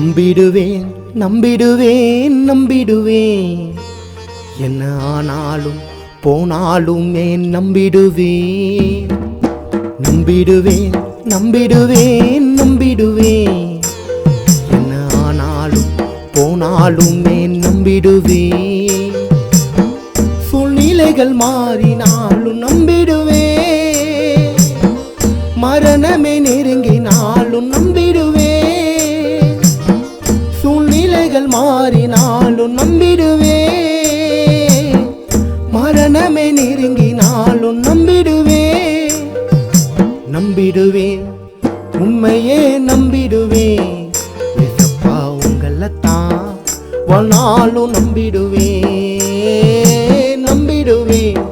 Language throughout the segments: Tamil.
நம்பிடுவேன் நம்பிடுவேன் நம்பிடுவேன். என்ன ஆனாலும் போனாலும் ஏன் நம்பிடுவேன்? நம்பிடுவேன் நம்பிடுவேன் நம்பிடுவேன். என்ன ஆனாலும் போனாலும் ஏன் நம்பிடுவேன்? சூழ்நிலைகள் மாறினாலும் நம்பிடுவேன். உண்மையே நம்பிடுவேன். ஏசப்பா உங்களைத்தான் வாழ்நாளும் நம்பிடுவேன். நம்பிடுவேன்.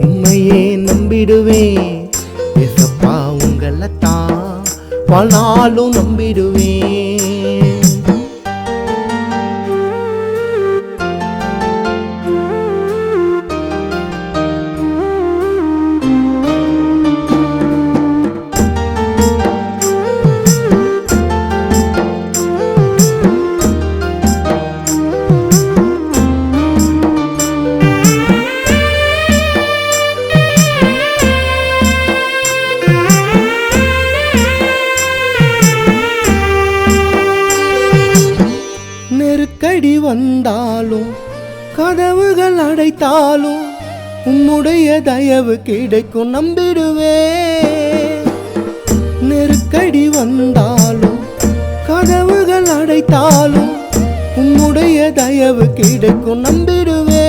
உண்மையே நம்பிடுவேன். ஏசப்பா உங்களைத்தான் வாழ்நாளும் நம்பிடுவேன். நெருக்கடி வந்தாலும் கதவுகள் அடைத்தாலும் உம்முடைய தயவு கிடைக்கும் நம்பிடுவே. நெருக்கடி வந்தாலும் கதவுகள் அடைத்தாலும் உம்முடைய தயவு கிடைக்கும் நம்பிடுவே.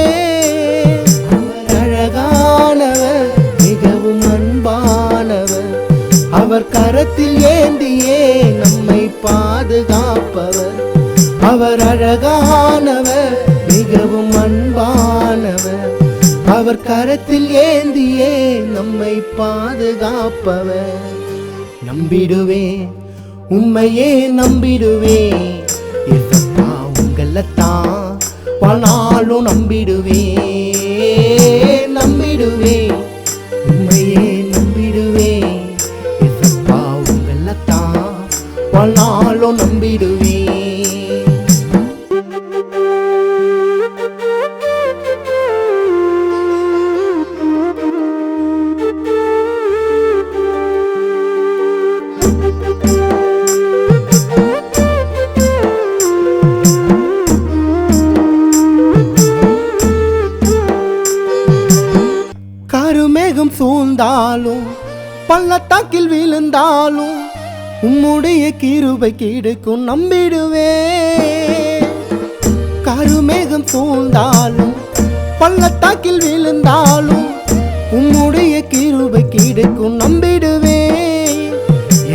அன்பானவர் அவர் கரத்தில் ஏந்தியே நம்மை பாதுகாப்பவர் நம்பிடுவேன் உண்மையே நம்பிடுவேன். ஏசப்பா உங்களைத்தான் பணாலும் நம்பிடுவேன் நம்பிடுவேன். உண்மையே நம்பிடுவேன் ஏசப்பா உங்களைத்தான் பணாலும் நம்பிடுவேன். கருமேகம் சூழ்ந்தாலும் பள்ளத்தாக்கில் விழுந்தாலும் உம்முடைய கிருபை கிடைக்கும் நம்பிடுவே. கருமேகம் சூழ்ந்தாலும் பள்ளத்தாக்கில் விழுந்தாலும் உம்முடைய கிருபை கிடைக்கும் நம்பிடுவே.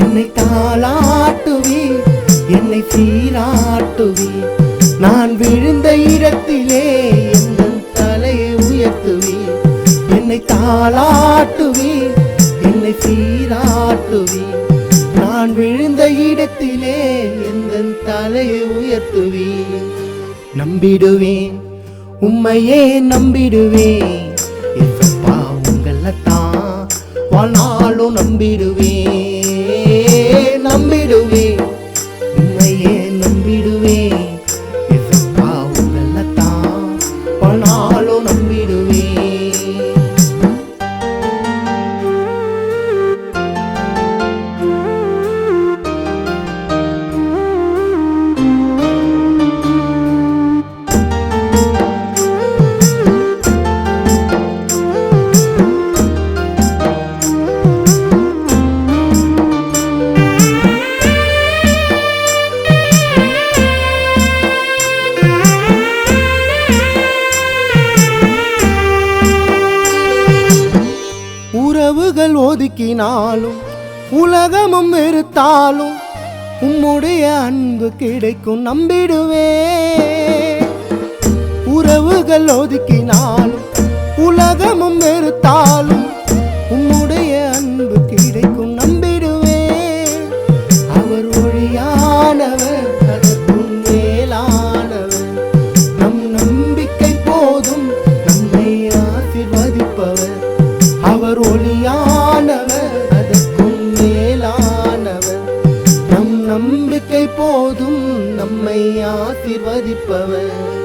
என்னை தாளாட்டுவி என்னை சீராட்டுவி நான் விழுந்த இடத்திலே என் என்னை தாளாட்டுவி என்னை சீராட்டுவி நான் விழுந்த இடத்திலே எந்த தலையை உயர்த்துவி நம்பிடுவேன் உம்மையே நம்பிடுவேன். உங்களை தான் வாழ்நாளும் நம்பிடுவேன். உறவுகள் ஒதுக்கினாலும் உலகமும் வெறுத்தாலும் உம்முடைய அன்பு கிடைக்கும் நம்பிடுவே. உறவுகள் ஒதுக்கினாலும் உலகமும் வெறுத்தாலும் மதிப்பவன்